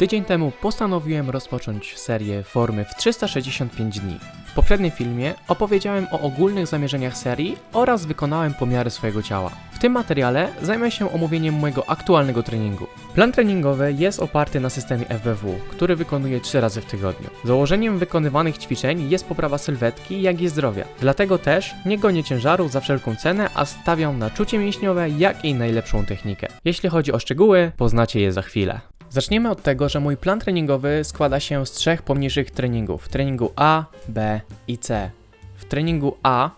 Tydzień temu postanowiłem rozpocząć serię formy w 365 dni. W poprzednim filmie opowiedziałem o ogólnych zamierzeniach serii oraz wykonałem pomiary swojego ciała. W tym materiale zajmę się omówieniem mojego aktualnego treningu. Plan treningowy jest oparty na systemie FBW, który wykonuję 3 razy w tygodniu. Założeniem wykonywanych ćwiczeń jest poprawa sylwetki, jak i zdrowia. Dlatego też nie gonię ciężarów za wszelką cenę, a stawiam na czucie mięśniowe, jak i najlepszą technikę. Jeśli chodzi o szczegóły, poznacie je za chwilę. Zaczniemy od tego, że mój plan treningowy składa się z trzech pomniejszych treningów: treningu A, B i C. W treningu A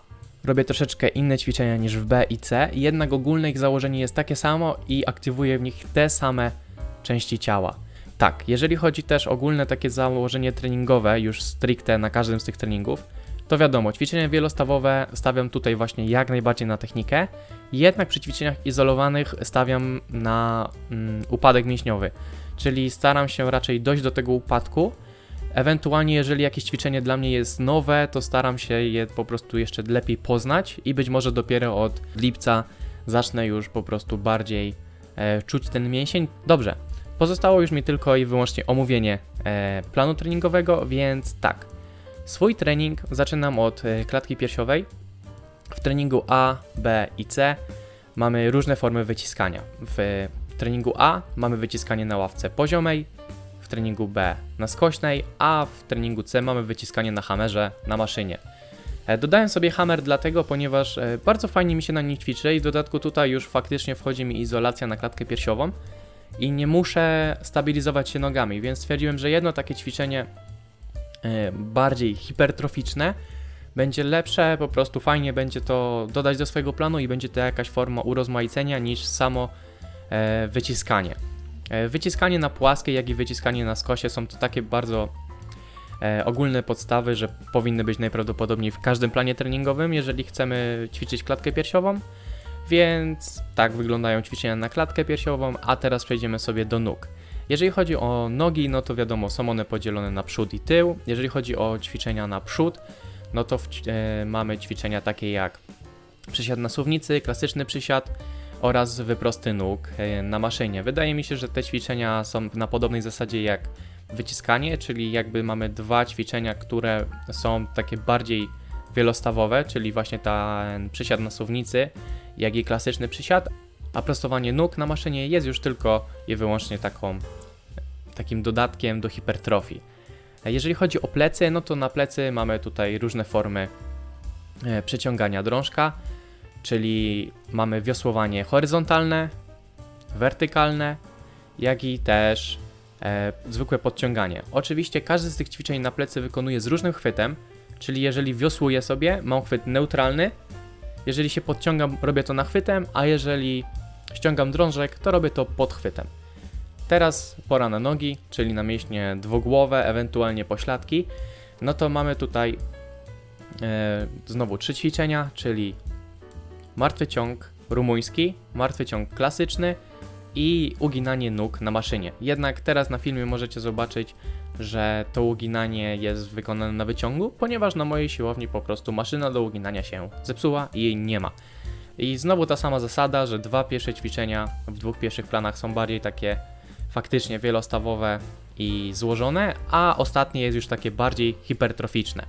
robię troszeczkę inne ćwiczenia niż w B i C, jednak ogólne ich założenie jest takie samo i aktywuję w nich te same części ciała. Tak, jeżeli chodzi też o ogólne takie założenie treningowe, już stricte na każdym z tych treningów, to wiadomo, ćwiczenia wielostawowe stawiam tutaj właśnie jak najbardziej na technikę, jednak przy ćwiczeniach izolowanych stawiam na mm, upadek mięśniowy, czyli staram się raczej dojść do tego upadku. Ewentualnie, jeżeli jakieś ćwiczenie dla mnie jest nowe, to staram się je po prostu jeszcze lepiej poznać i być może dopiero od lipca zacznę już po prostu bardziej e, czuć ten mięsień. Dobrze, pozostało już mi tylko i wyłącznie omówienie e, planu treningowego, więc tak. Swój trening zaczynam od e, klatki piersiowej. W treningu A, B i C mamy różne formy wyciskania. W treningu A mamy wyciskanie na ławce poziomej, w treningu B na skośnej, a w treningu C mamy wyciskanie na hamerze na maszynie. E, Dodałem sobie hammer dlatego, ponieważ e, bardzo fajnie mi się na nim ćwiczy i w dodatku tutaj już faktycznie wchodzi mi izolacja na klatkę piersiową i nie muszę stabilizować się nogami, więc stwierdziłem, że jedno takie ćwiczenie e, bardziej hipertroficzne będzie lepsze, po prostu fajnie będzie to dodać do swojego planu i będzie to jakaś forma urozmaicenia niż samo wyciskanie. E, wyciskanie na płaskiej, jak i wyciskanie na skosie są to takie bardzo e, ogólne podstawy, że powinny być najprawdopodobniej w każdym planie treningowym, jeżeli chcemy ćwiczyć klatkę piersiową. Więc tak wyglądają ćwiczenia na klatkę piersiową, a teraz przejdziemy sobie do nóg. Jeżeli chodzi o nogi, no to wiadomo, są one podzielone na przód i tył. Jeżeli chodzi o ćwiczenia na przód, no to w, e, mamy ćwiczenia takie jak przysiad na suwnicy, klasyczny przysiad oraz wyprosty nóg e, na maszynie. Wydaje mi się, że te ćwiczenia są na podobnej zasadzie jak wyciskanie, czyli jakby mamy dwa ćwiczenia, które są takie bardziej wielostawowe, czyli właśnie ten przysiad na suwnicy, jak i klasyczny przysiad, a prostowanie nóg na maszynie jest już tylko i wyłącznie taką, takim dodatkiem do hipertrofii. Jeżeli chodzi o plecy, no to na plecy mamy tutaj różne formy e, przeciągania drążka, czyli mamy wiosłowanie horyzontalne, wertykalne, jak i też e, zwykłe podciąganie. Oczywiście każdy z tych ćwiczeń na plecy wykonuję z różnym chwytem, czyli jeżeli wiosłuję sobie, mam chwyt neutralny, jeżeli się podciągam, robię to nachwytem, a jeżeli ściągam drążek, to robię to pod chwytem. Teraz pora na nogi, czyli na mięśnie dwugłowe, ewentualnie pośladki. No to mamy tutaj e, znowu trzy ćwiczenia, czyli martwy ciąg rumuński, martwy ciąg klasyczny i uginanie nóg na maszynie. Jednak teraz na filmie możecie zobaczyć, że to uginanie jest wykonane na wyciągu, ponieważ na mojej siłowni po prostu maszyna do uginania się zepsuła i jej nie ma. I znowu ta sama zasada, że dwa pierwsze ćwiczenia w dwóch pierwszych planach są bardziej takie faktycznie wielostawowe i złożone, a ostatnie jest już takie bardziej hipertroficzne.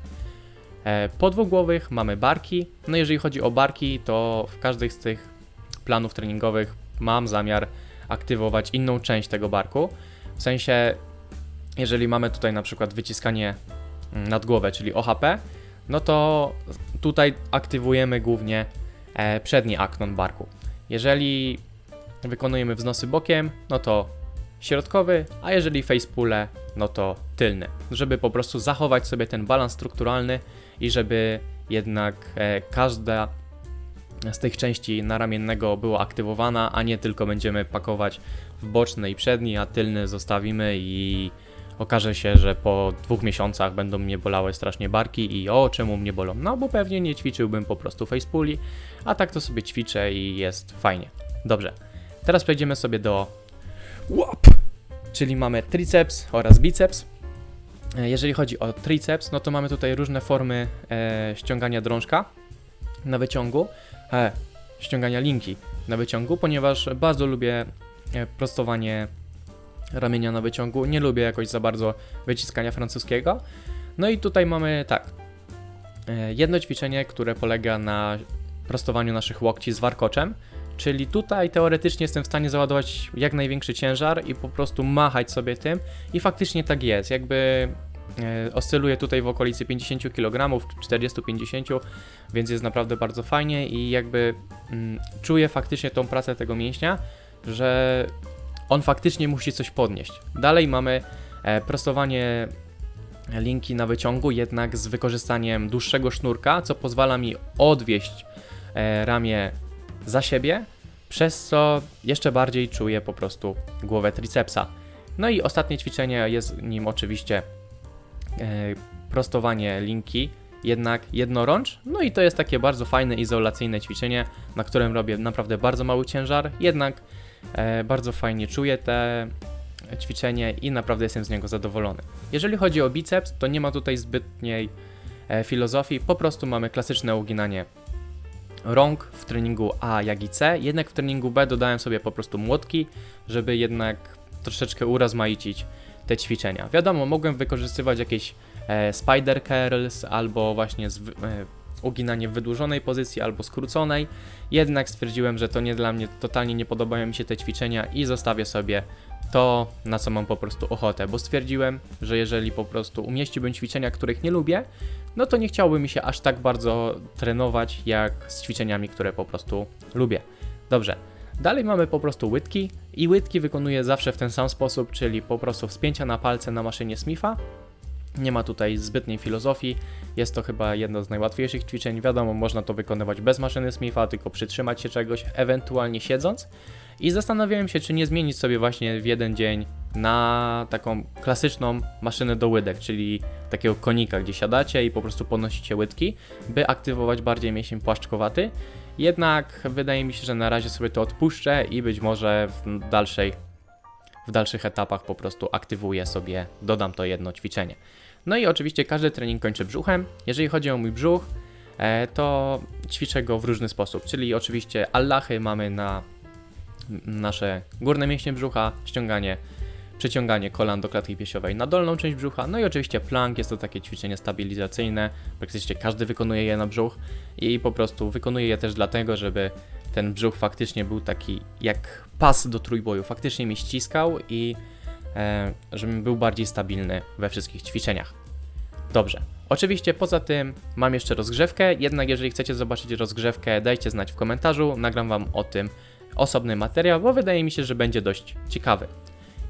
E, Po dwugłowych mamy barki. No jeżeli chodzi o barki, to w każdej z tych planów treningowych mam zamiar aktywować inną część tego barku. W sensie, jeżeli mamy tutaj na przykład wyciskanie mm, nad głowę, czyli OHP, no to tutaj aktywujemy głównie e, przedni aknon barku. Jeżeli wykonujemy wznosy bokiem, no to środkowy, a jeżeli facepule, no to tylny, żeby po prostu zachować sobie ten balans strukturalny i żeby jednak e, każda z tych części naramiennego była aktywowana, a nie tylko będziemy pakować w boczny i przedni, a tylny zostawimy i okaże się, że po dwóch miesiącach będą mnie bolały strasznie barki i o, czemu mnie bolą? No bo pewnie nie ćwiczyłbym po prostu facepuli, a tak to sobie ćwiczę i jest fajnie. Dobrze, teraz przejdziemy sobie do łap, czyli mamy triceps oraz biceps. E, Jeżeli chodzi o triceps, no to mamy tutaj różne formy e, ściągania drążka na wyciągu, e, ściągania linki na wyciągu, ponieważ bardzo lubię e, prostowanie ramienia na wyciągu. Nie lubię jakoś za bardzo wyciskania francuskiego. No i tutaj mamy tak. e, Jedno ćwiczenie, które polega na prostowaniu naszych łokci z warkoczem. Czyli tutaj teoretycznie jestem w stanie załadować jak największy ciężar i po prostu machać sobie tym. I faktycznie tak jest. Jakby e, oscyluję tutaj w okolicy 50 kg, 40-50, więc jest naprawdę bardzo fajnie i jakby mm, czuję faktycznie tą pracę tego mięśnia, że on faktycznie musi coś podnieść. Dalej mamy e, prostowanie linki na wyciągu, jednak z wykorzystaniem dłuższego sznurka, co pozwala mi odwieść e, ramię za siebie, przez co jeszcze bardziej czuję po prostu głowę tricepsa. No i ostatnie ćwiczenie jest nim oczywiście e, prostowanie linki, jednak jednorącz. No i to jest takie bardzo fajne, izolacyjne ćwiczenie, na którym robię naprawdę bardzo mały ciężar, jednak e, bardzo fajnie czuję te ćwiczenie i naprawdę jestem z niego zadowolony. Jeżeli chodzi o biceps, to nie ma tutaj zbytniej e, filozofii, po prostu mamy klasyczne uginanie rąk w treningu A, jak i C, jednak w treningu B dodałem sobie po prostu młotki, żeby jednak troszeczkę urozmaicić te ćwiczenia. Wiadomo, mogłem wykorzystywać jakieś e, spider curls albo właśnie z, e, uginanie w wydłużonej pozycji albo skróconej, jednak stwierdziłem, że to nie dla mnie, totalnie nie podobają mi się te ćwiczenia i zostawię sobie to, na co mam po prostu ochotę, bo stwierdziłem, że jeżeli po prostu umieściłbym ćwiczenia, których nie lubię, no to nie chciałby mi się aż tak bardzo trenować, jak z ćwiczeniami, które po prostu lubię. Dobrze. Dalej mamy po prostu łydki i łydki wykonuję zawsze w ten sam sposób, czyli po prostu wspięcia na palce na maszynie Smitha. Nie ma tutaj zbytniej filozofii, jest to chyba jedno z najłatwiejszych ćwiczeń. Wiadomo, można to wykonywać bez maszyny Smitha, tylko przytrzymać się czegoś, ewentualnie siedząc. I zastanawiałem się, czy nie zmienić sobie właśnie w jeden dzień na taką klasyczną maszynę do łydek, czyli takiego konika, gdzie siadacie i po prostu podnosicie łydki, by aktywować bardziej mięsień płaszczkowaty. Jednak wydaje mi się, że na razie sobie to odpuszczę i być może w dalszej w dalszych etapach po prostu aktywuję sobie, dodam to jedno ćwiczenie. No i oczywiście każdy trening kończę brzuchem. Jeżeli chodzi o mój brzuch, e, to ćwiczę go w różny sposób, czyli oczywiście Allahy mamy na nasze górne mięśnie brzucha, ściąganie, przeciąganie kolan do klatki piersiowej na dolną część brzucha, no i oczywiście plank, jest to takie ćwiczenie stabilizacyjne, praktycznie każdy wykonuje je na brzuch i po prostu wykonuje je też dlatego, żeby ten brzuch faktycznie był taki jak pas do trójboju, faktycznie mi ściskał i e, żebym był bardziej stabilny we wszystkich ćwiczeniach. Dobrze. Oczywiście poza tym mam jeszcze rozgrzewkę, jednak jeżeli chcecie zobaczyć rozgrzewkę, dajcie znać w komentarzu, nagram wam o tym osobny materiał, bo wydaje mi się, że będzie dość ciekawy.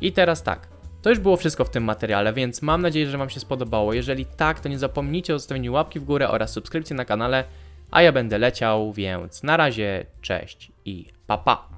I teraz tak, to już było wszystko w tym materiale, więc mam nadzieję, że Wam się spodobało. Jeżeli tak, to nie zapomnijcie o zostawieniu łapki w górę oraz subskrypcji na kanale, a ja będę leciał, więc na razie, cześć i pa pa!